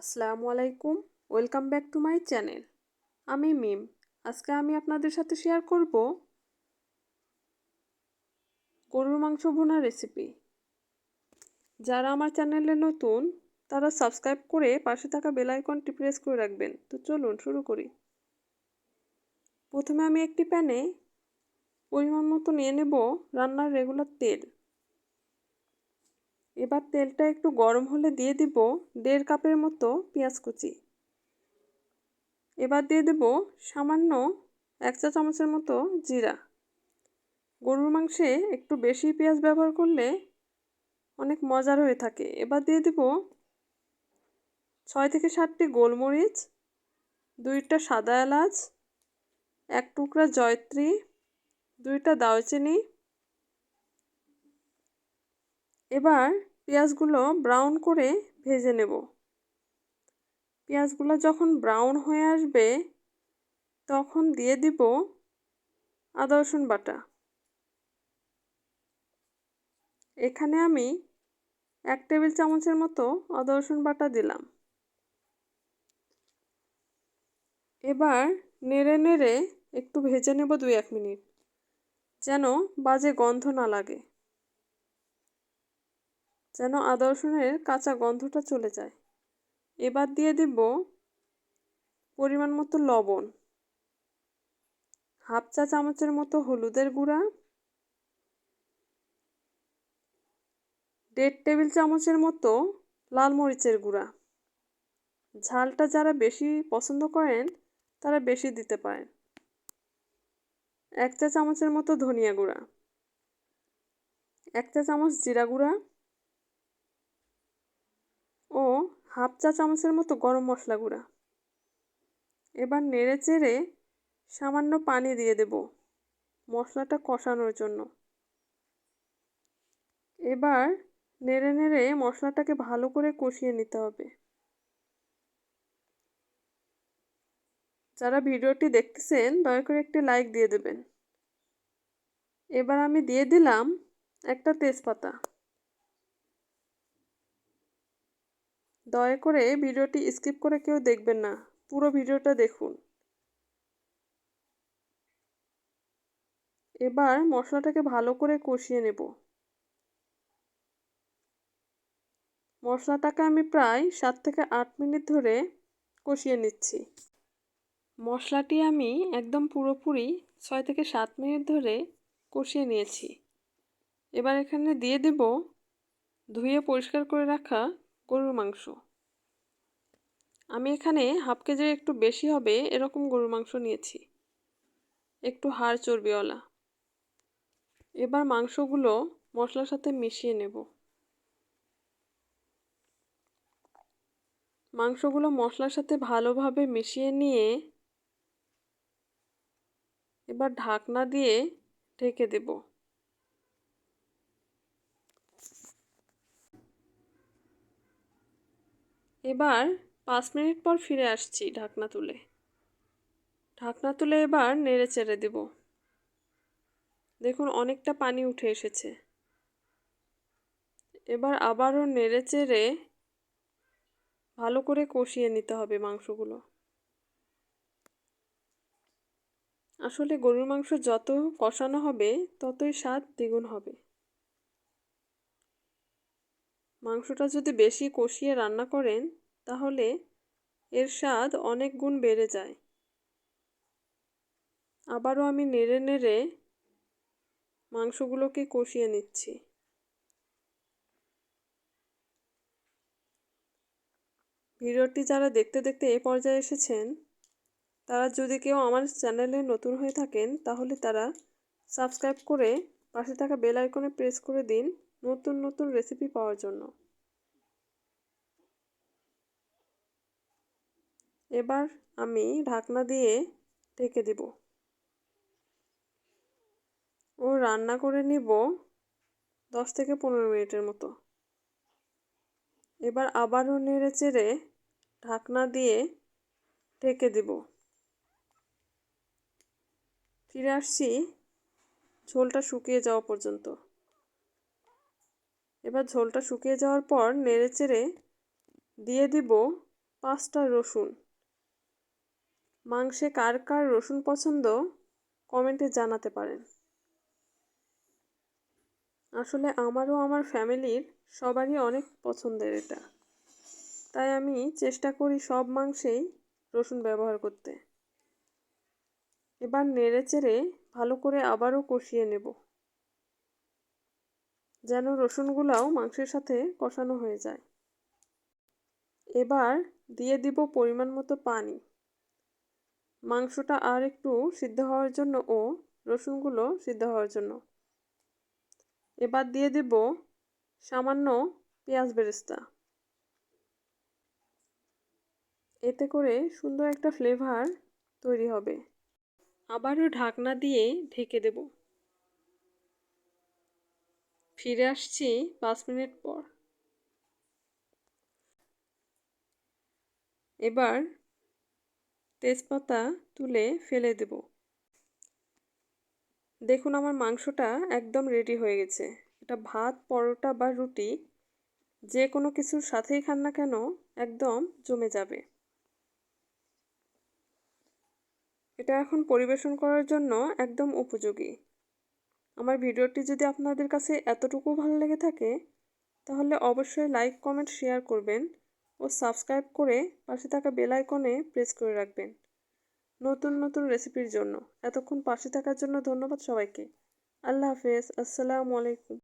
আসসালামু আলাইকুম, welcome back to my channel. আমি মিম, আজকে আমি আপনাদের সাথে শেয়ার করব গরুর মাংস ভুনা রেসিপি যারা আমার চ্যানেলে নতুন, তারা সাবস্ক্রাইব করে পাশে থাকা বেল আইকনটি প্রেস করে রাখবেন। তো চলুন শুরু করি। প্রথমে আমি একটি প্যানে পরিমাণ মতো নিয়ে নেব রান্নার রেগুলার তেল। এবার তেলটা একটু গরম হলে দিয়ে দিব দেড় কাপের মতো পেঁয়াজ কুচি। এবার দিয়ে দেব সামান্য এক চা চামচের মতো জিরা। গরুর মাংসে একটু বেশি পেঁয়াজ ব্যবহার করলে অনেক মজার হয়ে থাকে। এবার দিয়ে দেব ছয় থেকে সাতটি গোলমরিচ, দুইটা সাদা এলাচ, এক টুকরা জয়ত্রী, দুইটা দারচিনি এবার পেঁয়াজগুলো ব্রাউন করে ভেজে নেব। পেঁয়াজগুলো যখন ব্রাউন হয়ে আসবে, তখন দিয়ে দিব আদা, রসুন বাটা। এখানে আমি এক টেবিল চামচের মতো আদা, রসুন বাটা দিলাম। এবার নেড়ে নেড়ে একটু ভেজে নেব দুই এক মিনিট, যেন বাজে গন্ধ না লাগে। যেন আদা রসুনের কাঁচা গন্ধটা চলে যায়। এবার দিয়ে দিব পরিমাণ মতো লবণ। হাফ চা চামচের মতো হলুদের গুঁড়া। দেড় টেবিল চামচের মতো লাল মরিচের গুঁড়া। ঝালটা যারা বেশি পছন্দ করেন, তারা বেশি দিতে পারেন। এক চা চামচের মতো ধনিয়া গুঁড়া। এক চা চামচ জিরা গুঁড়া ও হাফ চা চামচের মতো গরম মশলা গুঁড়া। এবার নেড়ে চেড়ে সামান্য পানি দিয়ে দেব মশলাটা কষানোর জন্য। এবার নেড়ে নেড়ে মশলাটাকে ভালো করে কষিয়ে নিতে হবে। যারা ভিডিওটি দেখতেছেন, দয়া করে একটি লাইক দিয়ে দেবেন। এবার আমি দিয়ে দিলাম একটা তেজপাতা। দয়া করে ভিডিওটি স্কিপ করে কেউ দেখবেন না। পুরো ভিডিওটা দেখুন। এবার মশলাটাকে ভালো করে কষিয়ে নেব। মশলাটাকে আমি প্রায় সাত থেকে আট মিনিট ধরে কষিয়ে নিচ্ছি। মশলাটি আমি একদম পুরোপুরি ছয় থেকে সাত মিনিট ধরে কষিয়ে নিয়েছি। এবার এখানে দিয়ে দেব ধুয়ে পরিষ্কার করে রাখা গরুর মাংস। আমি এখানে হাফ কেজির একটু বেশি হবে এরকম গরুর মাংস নিয়েছি। একটু হাড় চর্বিওয়ালা। এবার মাংসগুলো মশলার সাথে মিশিয়ে নেব। মাংসগুলো মশলার সাথে ভালোভাবে মিশিয়ে নিয়ে এবার ঢাকনা দিয়ে ঢেকে দেব। এবার পাঁচ মিনিট পর ফিরে আসছি ঢাকনা তুলে। ঢাকনা তুলে এবার নেড়ে চেড়ে দেব। দেখুন, অনেকটা পানি উঠে এসেছে। এবার আবারও নেড়ে চেড়ে ভালো করে কষিয়ে নিতে হবে মাংসগুলো। আসলে গরুর মাংস যত কষানো হবে, ততই স্বাদ দ্বিগুণ হবে। মাংসটা যদি বেশি কষিয়ে রান্না করেন, তাহলে এর স্বাদ অনেক গুণ বেড়ে যায়। আবারও আমি নেড়ে নেড়ে মাংসগুলোকে কষিয়ে নিচ্ছি। ভিডিওটি যারা দেখতে দেখতে এ পর্যায়ে এসেছেন, তারা যদি কেউ আমার চ্যানেলে নতুন হয়ে থাকেন, তাহলে তারা সাবস্ক্রাইব করে পাশে থাকা বেল আইকনে প্রেস করে দিন নতুন নতুন রেসিপি পাওয়ার জন্য। এবার আমি ঢাকনা দিয়ে ঢেকে দিব। ও রান্না করে নিব দশ থেকে পনেরো মিনিটের মতো। এবার আবারও নেড়ে চেড়ে ঢাকনা দিয়ে ঢেকে দিব। ফিরে আসছি ঝোলটা শুকিয়ে যাওয়া পর্যন্ত। এবার ঝোলটা শুকিয়ে যাওয়ার পর নেড়ে চেড়ে দিয়ে দিব পাঁচটা রসুন। মাংসে কার কার রসুন পছন্দ? কমেন্টে জানাতে পারেন। আসলে আমারও আমার ফ্যামিলির সবারই অনেক পছন্দের এটা। তাই আমি চেষ্টা করি সব মাংসেই রসুন ব্যবহার করতে। এবার নেড়ে চেড়ে ভালো করে আবারও কষিয়ে নেব। যেন রসুনগুলাও মাংসের সাথে কষানো হয়ে যায়। এবার দিয়ে দিব পরিমাণ মতো পানি। মাংসটা আর একটু সিদ্ধ হওয়ার জন্য ও রসুনগুলো সিদ্ধ হওয়ার জন্য। এবার দিয়ে দেব সামান্য পেঁয়াজ বেরেস্তা। এতে করে সুন্দর একটা ফ্লেভার তৈরি হবে। আবারও ঢাকনা দিয়ে ঢেকে দেব। ফিরে আসছি পাঁচ মিনিট পর। এবার তেজপাতা তুলে ফেলে দেব। দেখুন আমার মাংসটা একদম রেডি হয়ে গেছে। এটা ভাত, পরোটা বা রুটি যে কোনো কিছুর সাথেই খান না কেন একদম জমে যাবে। এটা এখন পরিবেশন করার জন্য একদম উপযোগী। আমার ভিডিওটি যদি আপনাদের কাছে এতটুকু ভালো লেগে থাকে, তাহলে অবশ্যই লাইক কমেন্ট শেয়ার করবেন। ও সাবস্ক্রাইব করে পাশে থাকা বেল আইকনে প্রেস করে রাখবেন। নতুন নতুন রেসিপির জন্য। এতক্ষণ পাশে থাকার জন্য ধন্যবাদ সবাইকে। আল্লাহ হাফেজ। আসসালামু আলাইকুম।